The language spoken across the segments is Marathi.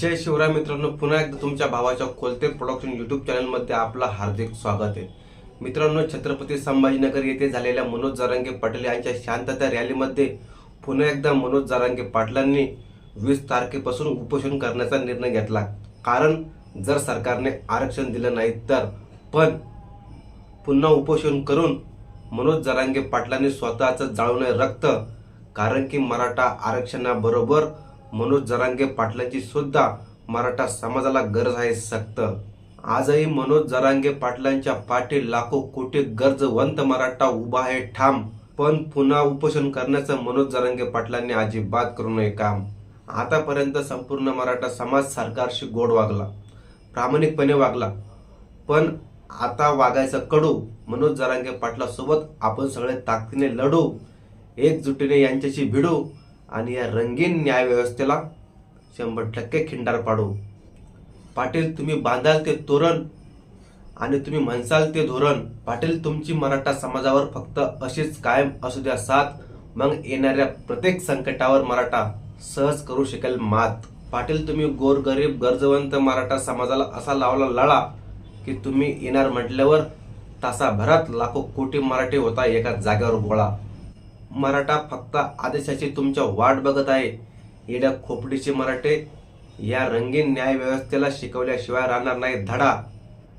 जय शिवराय मित्रांनो पुन्हा एकदा तुमच्या भावाच्या कोलते प्रोडक्शन युट्यूब चॅनलमध्ये आपलं हार्दिक स्वागत आहे. मित्रांनो छत्रपती संभाजीनगर येथे झालेल्या मनोज जरांगे पाटील यांच्या शांतता रॅलीमध्ये पुन्हा एकदा मनोज जरांगे पाटलांनी वीस तारखेपासून उपोषण करण्याचा निर्णय घेतला. कारण जर सरकारने आरक्षण दिलं नाही तर पण पुन्हा उपोषण करून मनोज जरांगे पाटलांनी स्वतःचं जाळू नये रक्त कारण की मराठा आरक्षणाबरोबर मनोज जरांगे पाटलांची सुद्धा मराठा समाजाला गरज आहे सक्त. आजही मनोज जरांगे पाटलांच्या पाठी लाखो कोटी गरजवंत मराठा उभा आहे ठाम. पण पुन्हा उपोषण करण्याचं मनोज जरांगे पाटलांनी अजिबात करू नये काम. आतापर्यंत संपूर्ण मराठा समाज सरकारशी गोड वागला प्रामाणिकपणे वागला. पण आता वागायचं कडू मनोज जरांगे पाटलासोबत आपण सगळे ताकदीने लढू एकजुटीने यांच्याशी भिडू आणि या रंगीन न्यायव्यवस्थेला शंभर टक्के खिंडार पाडू. पाटील तुम्ही बांधाल ते तोरण आणि तुम्ही म्हणसाल ते धोरण. पाटील तुमची मराठा समाजावर फक्त अशीच कायम असू द्या साथ. मग येणाऱ्या प्रत्येक संकटावर मराठा सहज करू शकेल मात. पाटील तुम्ही गोरगरीब गरजवंत मराठा समाजाला असा लावला लढा की तुम्ही येणार म्हटल्यावर तासाभरात लाखो कोटी मराठी होता एका जागेवर गोळा. मराठा फक्त आदेशाची तुमच्या वाट बघत आहे. येड्या खोपडीचे मराठे या रंगीन न्याय व्यवस्थेला शिकवल्याशिवाय राहणार नाही धडा.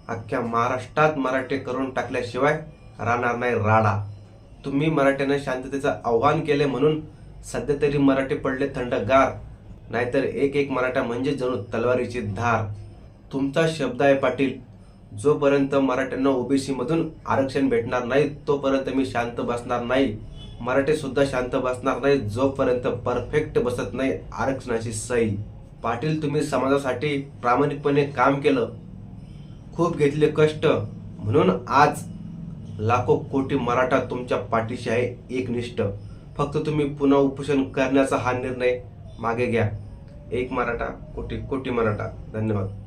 अख्ख्या महाराष्ट्रात मराठे करून टाकल्याशिवाय राहणार नाही राडा. तुम्ही मराठ्यांना शांततेचं आव्हान केले म्हणून सध्या तरी मराठे पडले थंडगार. नाहीतर एक एक मराठा म्हणजे जणू तलवारीची धार. तुमचा शब्द आहे पाटील. जोपर्यंत मराठ्यांना ओबीसीमधून आरक्षण भेटणार नाही तोपर्यंत मी शांत बसणार नाही. मराठी सुद्धा शांत बसणार नाही जोपर्यंत परफेक्ट बसत नाही आरक्षणाची सई. पाटील तुम्ही समाजासाठी प्रामाणिकपणे काम केलं. खूप घेतले कष्ट. म्हणून आज लाखो कोटी मराठा तुमच्या पाठीशी आहे एकनिष्ठ. फक्त तुम्ही पुन्हा उपोषण करण्याचा हा निर्णय मागे घ्या. एक मराठा कोटी कोटी मराठा. धन्यवाद.